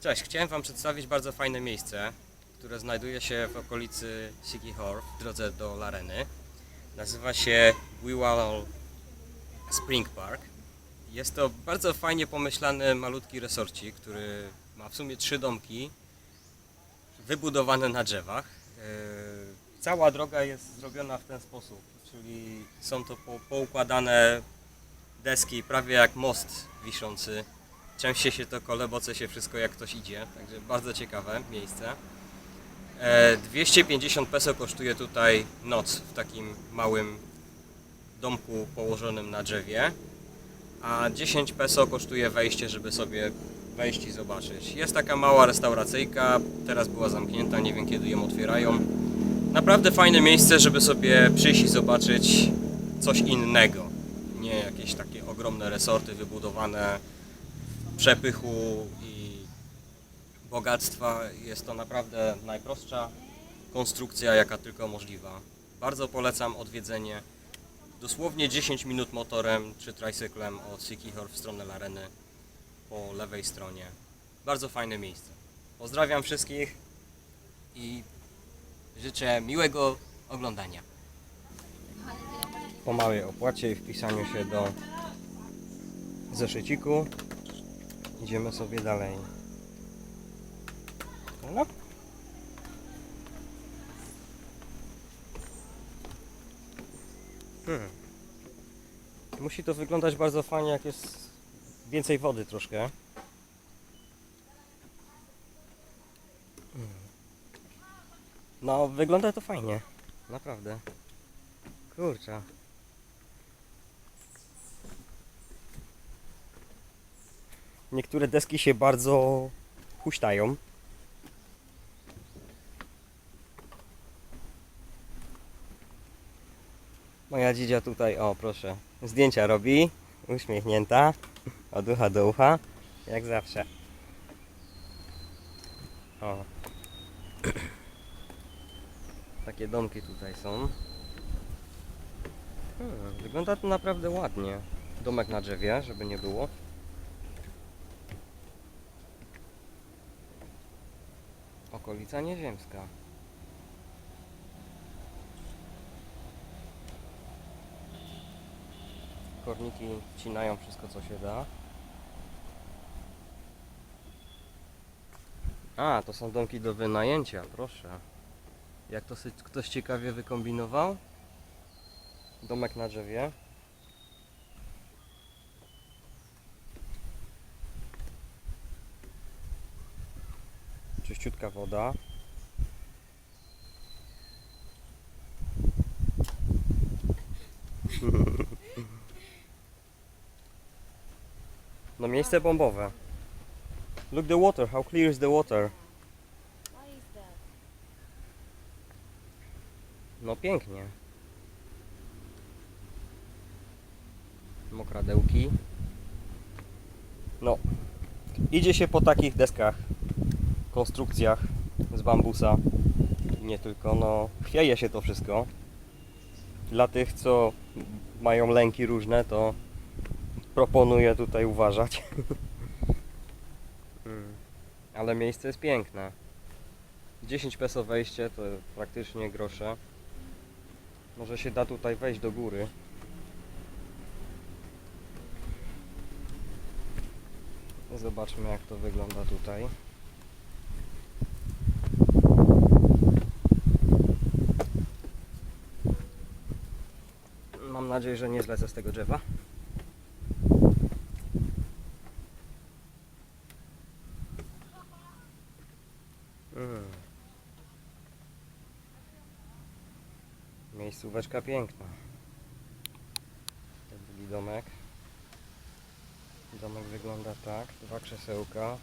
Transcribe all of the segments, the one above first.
Cześć, chciałem Wam przedstawić bardzo fajne miejsce, które znajduje się w okolicy Sikihor w drodze do Lareny. Nazywa się Wiwal Spring Park. Jest to bardzo fajnie pomyślany malutki resorcik, który ma w sumie trzy domki wybudowane na drzewach. Yy, Cała droga jest zrobiona w ten sposób, czyli są to po, poukładane deski, prawie jak most wiszący. Częściej się to koleboce się wszystko jak ktoś idzie, także bardzo ciekawe miejsce. E, 250 peso kosztuje tutaj noc w takim małym domku położonym na drzewie, a 10 peso kosztuje wejście, żeby sobie wejść i zobaczyć. Jest taka mała restauracyjka, teraz była zamknięta, nie wiem kiedy ją otwierają. Naprawdę fajne miejsce, żeby sobie przyjść i zobaczyć coś innego. Nie jakieś takie ogromne resorty wybudowane przepychu i bogactwa. Jest to naprawdę najprostsza konstrukcja, jaka tylko możliwa. Bardzo polecam odwiedzenie. Dosłownie 10 minut motorem czy tricyklem od Sikihor w stronę Lareny po lewej stronie. Bardzo fajne miejsce. Pozdrawiam wszystkich i życzę miłego oglądania. Po małej opłacie i wpisaniu się do zeszyciku idziemy sobie dalej. No. Hmm. Musi to wyglądać bardzo fajnie, jak jest więcej wody troszkę. Hmm. No, wygląda to fajnie. Naprawdę. Kurczę. Niektóre deski się bardzo huśtają. Moja dzidzia tutaj, o proszę, zdjęcia robi, uśmiechnięta, od ucha do ucha, jak zawsze. O. Takie domki tutaj są. Hmm, wygląda to naprawdę ładnie. Domek na drzewie, żeby nie było. Okolica nieziemska. Korniki wcinają wszystko co się da. A, to są domki do wynajęcia, proszę. Jak to ktoś ciekawie wykombinował? Domek na drzewie. Czyściutka woda. No miejsce bombowe. Look the water, how clear is the water? No pięknie. Mokradełki. No. Idzie się po takich deskach, konstrukcjach z bambusa. Nie tylko, no chwieje się to wszystko. Dla tych, co mają lęki różne, to proponuję tutaj uważać. Mm. Ale miejsce jest piękne. 10 peso wejście to praktycznie grosze. Może się da tutaj wejść do góry. Zobaczmy jak to wygląda tutaj. Nadzieję, że nie zlecę z tego drzewa. Mm. Miejscóweczka piękna. To drugi domek. Domek wygląda tak, dwa krzesełka.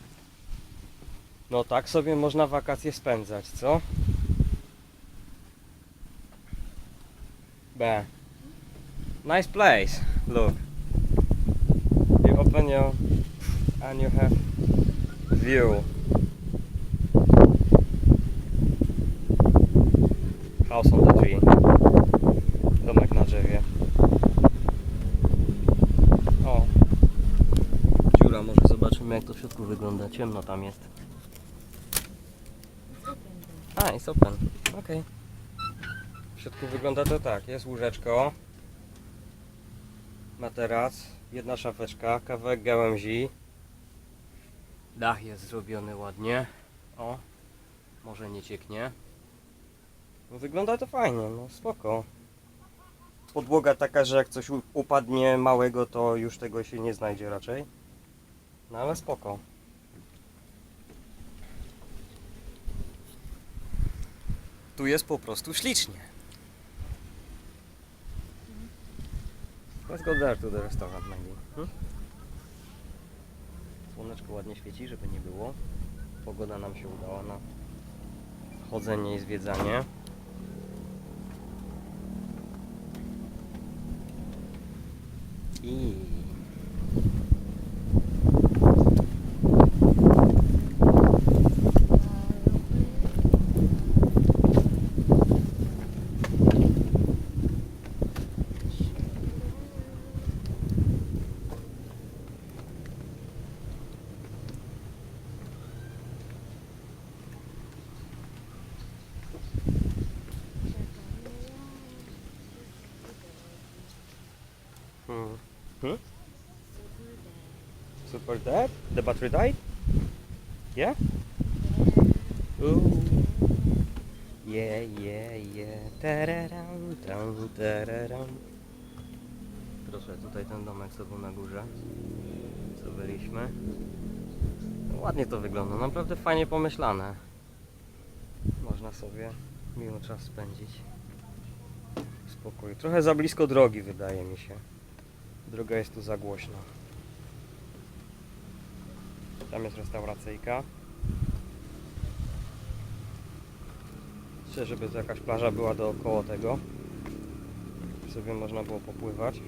No tak sobie można wakacje spędzać, co? Be. Nice place. Look. You open your and you have view. House on the tree. Domek na drzewie. O. Dziura, może zobaczymy jak to w środku wygląda. Ciemno tam jest. A, jest open. Okej. W środku wygląda to tak. Jest łóżeczko. Materac. Jedna szafeczka. Kawałek gałęzi. Dach jest zrobiony ładnie. O. Może nie cieknie. No, wygląda to fajnie. No spoko. Podłoga taka, że jak coś upadnie małego, to już tego się nie znajdzie raczej. No ale spoko. Tu jest po prostu ślicznie. Let's go there to the restaurant maybe. Hmm? Słoneczko ładnie świeci, żeby nie było. Pogoda nam się udała na chodzenie i zwiedzanie. I hmm. Hmm? Super Dad? The battery died? Yeah? Ooh. Yeah, yeah, yeah. Tararam, tam, tararam. Proszę, tutaj ten domek co był na górze. Co byliśmy. No, ładnie to wygląda, naprawdę fajnie pomyślane. Można sobie miło czas spędzić. W spokoju. Trochę za blisko drogi wydaje mi się. Droga jest tu za głośna. Tam jest restauracyjka. Chcę, żeby to jakaś plaża była dookoła tego. Sobie można było popływać.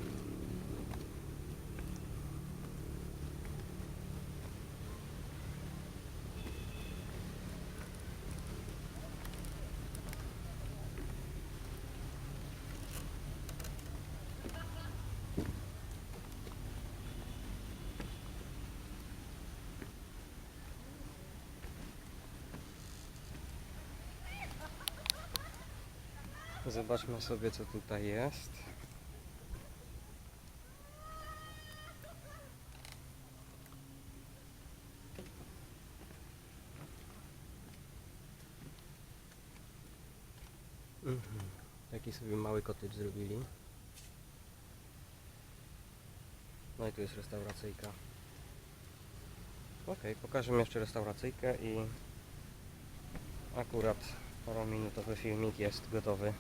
Zobaczmy sobie co tutaj jest. Mhm. Taki sobie mały cottage zrobili. No i tu jest restauracyjka. Ok, pokażę jeszcze restauracyjkę i akurat parominutowy filmik jest gotowy.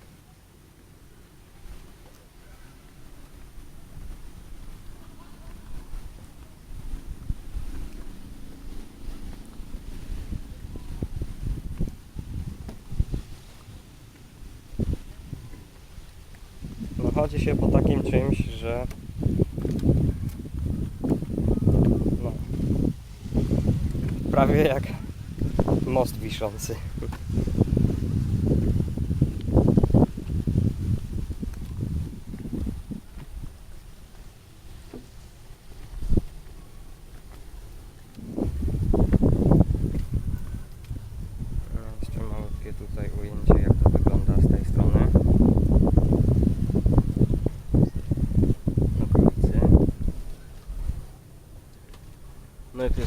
No chodzi się po takim czymś, że no, prawie jak most wiszący. No, Jeszcze malutkie tutaj ujęcie jak to wygląda z tej strony. Okolicy. No i tu jest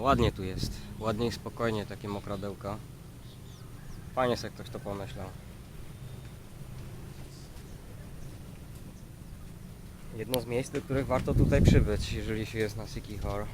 ładnie tu jest. Ładnie i spokojnie takie mokradełka. Fajnie sobie ktoś to pomyślał. Jedno z miejsc, do których warto tutaj przybyć, jeżeli się jest na Sikihor.